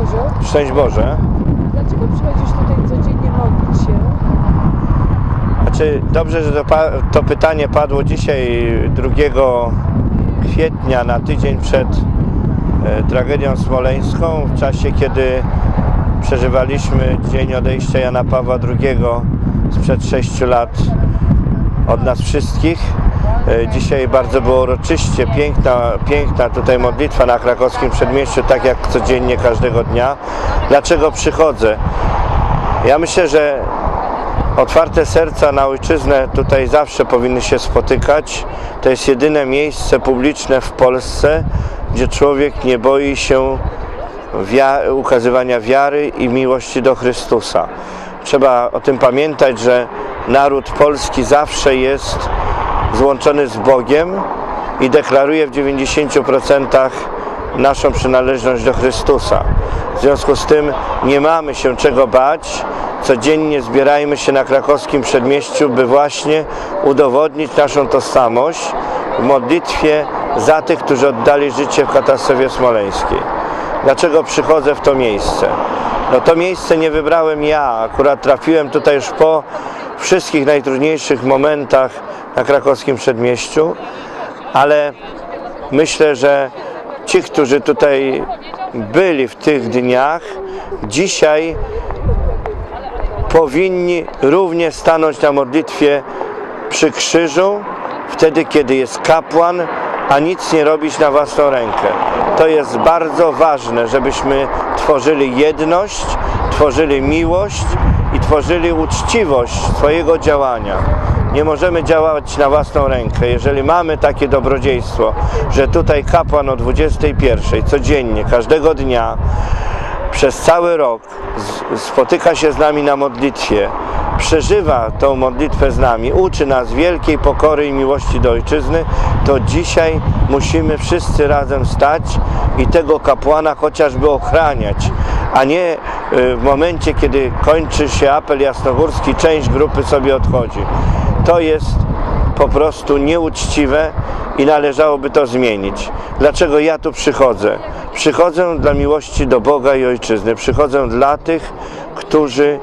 Boże. Szczęść Boże. Dlaczego przychodzisz tutaj codziennie modlić się? Znaczy, dobrze, że to, to pytanie padło dzisiaj, 2 kwietnia, na tydzień przed e, tragedią smoleńską, w czasie, kiedy przeżywaliśmy dzień odejścia Jana Pawła II sprzed 6 lat od nas wszystkich. E, Dzisiaj bardzo było uroczyście, piękna, piękna tutaj modlitwa na krakowskim przedmieściu, tak jak codziennie każdego dnia. Dlaczego przychodzę? Ja myślę, że Otwarte serca na ojczyznę tutaj zawsze powinny się spotykać. To jest jedyne miejsce publiczne w Polsce, gdzie człowiek nie boi się ukazywania wiary i miłości do Chrystusa. Trzeba o tym pamiętać, że naród polski zawsze jest złączony z Bogiem i deklaruje w 90% naszą przynależność do Chrystusa. W związku z tym nie mamy się czego bać. Codziennie zbierajmy się na krakowskim przedmieściu, by właśnie udowodnić naszą tożsamość w modlitwie za tych, którzy oddali życie w katastrofie smoleńskiej. Dlaczego przychodzę w to miejsce? No to miejsce nie wybrałem ja, akurat trafiłem tutaj już po wszystkich najtrudniejszych momentach na krakowskim przedmieściu, ale myślę, że ci, którzy tutaj byli w tych dniach, dzisiaj powinni również stanąć na modlitwie przy krzyżu, wtedy kiedy jest kapłan, a nic nie robić na własną rękę. To jest bardzo ważne, żebyśmy tworzyli jedność, tworzyli miłość i tworzyli uczciwość swojego działania. Nie możemy działać na własną rękę. Jeżeli mamy takie dobrodziejstwo, że tutaj kapłan o 21 codziennie, każdego dnia przez cały rok spotyka się z nami na modlitwie, przeżywa tą modlitwę z nami, uczy nas wielkiej pokory i miłości do ojczyzny, to dzisiaj musimy wszyscy razem stać i tego kapłana chociażby ochraniać, a nie w momencie, kiedy kończy się apel jasnogórski, część grupy sobie odchodzi. To jest po prostu nieuczciwe i należałoby to zmienić. Dlaczego ja tu przychodzę? Przychodzę dla miłości do Boga i Ojczyzny. Przychodzę dla tych, którzy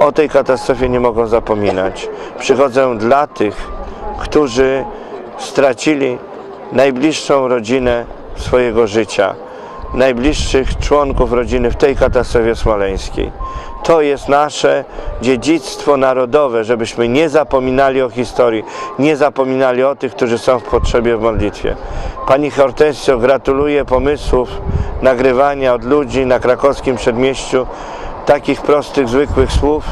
o tej katastrofie nie mogą zapominać. Przychodzę dla tych, którzy stracili najbliższą rodzinę swojego życia, najbliższych członków rodziny w tej katastrofie smoleńskiej. To jest nasze dziedzictwo narodowe, żebyśmy nie zapominali o historii, nie zapominali o tych, którzy są w potrzebie w modlitwie. Pani Hortensio, gratuluję pomysłów nagrywania od ludzi na krakowskim przedmieściu takich prostych, zwykłych słów,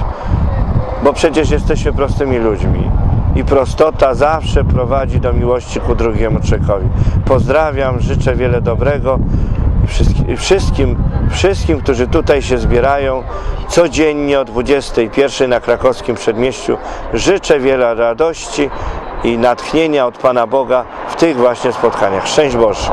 bo przecież jesteśmy prostymi ludźmi. I prostota zawsze prowadzi do miłości ku drugiemu człowiekowi. Pozdrawiam, życzę wiele dobrego wszystkim, wszystkim, którzy tutaj się zbierają codziennie o 21 na krakowskim przedmieściu. Życzę wiele radości i natchnienia od Pana Boga w tych właśnie spotkaniach. Szczęść Boże.